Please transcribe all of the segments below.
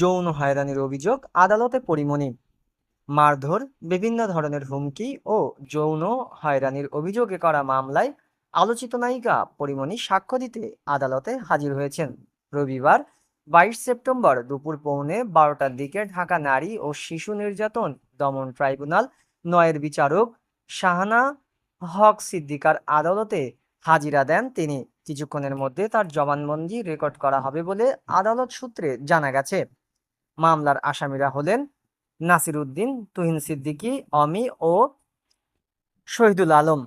যৌন হয়রানির অভিযোগ, আদালতে পরিমণি। মারধর, বিভিন্ন ধরনের হুমকি ও যৌন হয়রানির অভিযোগে করা মামলায় আলোচিত নায়িকা পরিমণি সাক্ষ্য দিতে আদালতে হাজির হয়েছেন। রবিবার, বাইশ সেপ্টেম্বর দুপুর পৌনে বারোটার দিকে ঢাকা নারী ও শিশু নির্যাতন দমন ট্রাইব্যুনাল নয়ের বিচারক শাহানা হক সিদ্দিকার আদালতে হাজিরা দেন তিনি। কিছুক্ষণের মধ্যে তার জবানবন্দি রেকর্ড করা হবে বলে আদালত সূত্রে জানা গেছে। মামলার আসামিরা হলেন নাসির উদ্দিন তুহিন সিদ্দিকী, অমি ও শহীদুল আলম।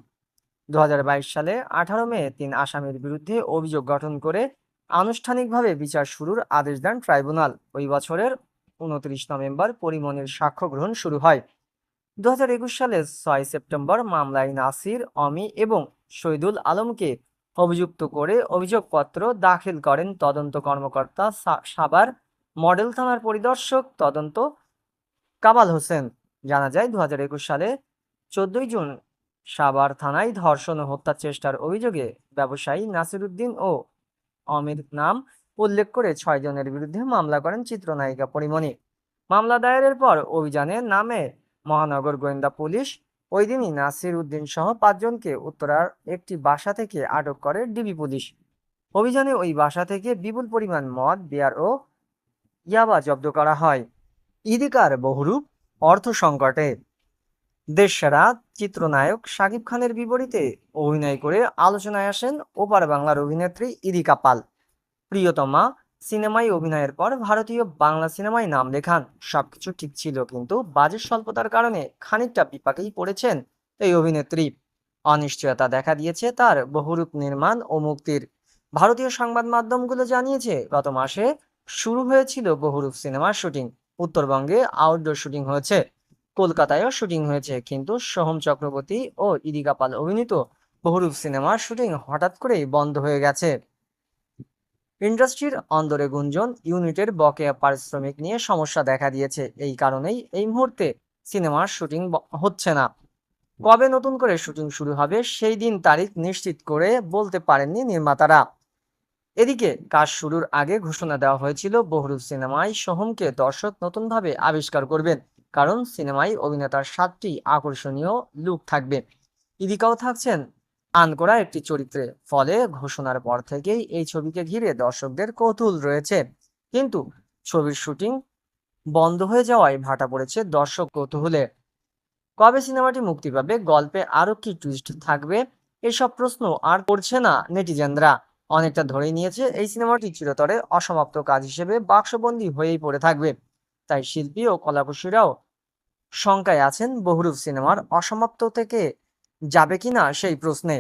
দুহাজার বাইশ সালে আঠারো মে তিন আসামির বিরুদ্ধে অভিযোগ গঠন করে আনুষ্ঠানিকভাবে বিচার শুরুর আদেশ দেন ট্রাইব্যুনাল। ওই বছরের উনত্রিশ নভেম্বর পরিমণির সাক্ষ্য গ্রহণ শুরু হয়। দু সালের ছয় সেপ্টেম্বর মামলায় নাসির, অমি এবং শহীদুল আলমকে অভিযুক্ত করে অভিযোগপত্র দাখিল করেন তদন্ত কর্মকর্তা সা- সাভার মডেল থানার পরিদর্শক তদন্ত কামাল হোসেন। জানা যায়, দুহাজার একুশ সালে চোদ্দই জুন সাবার থানায় ধর্ষণ ও হত্যা চেষ্টার অভিযোগে ব্যবসায়ী নাসিরুদ্দিন ও অমির নাম উল্লেখ করে ছয় জনের বিরুদ্ধে মামলা করেন চিত্রনায়িকা পরিমণি। মামলা দায়েরের পর অভিযানের নামে মহানগর গোয়েন্দা পুলিশ ওই দিনই নাসির উদ্দিন সহ পাঁচজনকে উত্তরার একটি বাসা থেকে আটক করে ডিবি পুলিশ। অভিযানে ওই বাসা থেকে বিপুল পরিমাণ মদ, বিয়ার ও ইয়াবা জব্দ করা হয়। ইদিকার বহুরূপ অর্থ সংকটে। দেশসেরা চিত্রনায়ক শাকিব খানের বিপরীতে অভিনয় করে আলোচনায় আসেন ওপার বাংলার অভিনেত্রী ইদিকা পাল। প্রিয়তমা সিনেমায় অভিনয়ের পর ভারতীয় বাংলা সিনেমায় নাম লেখান। সবকিছু ঠিক ছিল, কিন্তু বাজেট স্বল্পতার কারণে খানিকটা বিপাকেই পড়েছেন এই অভিনেত্রী। অনিশ্চয়তা দেখা দিয়েছে তার বহুরূপ নির্মাণ ও মুক্তির। ভারতীয় সংবাদ মাধ্যমগুলো জানিয়েছে, গত মাসে শুরু হয়েছিল বহুরূপ সিনেমার শুটিং। উত্তরবঙ্গে আউটডোর শুটিং হয়েছে, কলকাতায়ও শুটিং হয়েছে, কিন্তু সোহম চক্রবর্তী ও ইদিকা পাল অভিনীত বহুরূপ সিনেমার শুটিং হঠাৎ করেই বন্ধ হয়ে গেছে। ইন্ডাস্ট্রির অন্দরে গুঞ্জন ইউনিটের বকেয়া পারিশ্রমিক নিয়ে সমস্যা দেখা দিয়েছে। এই কারণেই এই মুহূর্তে সিনেমার শুটিং হচ্ছে না। কবে নতুন করে শুটিং শুরু হবে সেই দিন তারিখ নিশ্চিত করে বলতে পারেননি নির্মাতারা। এদিকে কাজ শুরুর আগে ঘোষণা দেওয়া হয়েছিল, বহুরূপ সিনেমায় সোহমকে দর্শক নতুনভাবে আবিষ্কার করবেন, কারণ সিনেমায় অভিনেতার সাতটি আকর্ষণীয় লুক থাকবে। ইদিকাও থাকছেন আনকোরা একটি চরিত্রে ফলে ঘোষণার পর থেকেই এই ছবিকে ঘিরে দর্শকদের কৌতূহল রয়েছে। কিন্তু ছবির শুটিং বন্ধ হয়ে যাওয়ায় ভাটা পড়েছে দর্শক কৌতূহলে। কবে সিনেমাটি মুক্তি পাবে, গল্পে আরও কি টুইস্ট থাকবে, এসব প্রশ্ন আর করছে না নেটিজেনরা। অনেকটা ধরেই নিয়েছে এই সিনেমাটি চিরতরে অসমাপ্ত কাজ হিসেবে বাক্সবন্দী হয়েই পড়ে থাকবে। তাই শিল্পী ও কলাকুশীরাও শঙ্কায় আছেন বহুরূপ সিনেমার অসমাপ্ত থেকে যাবে কিনা সেই প্রশ্নে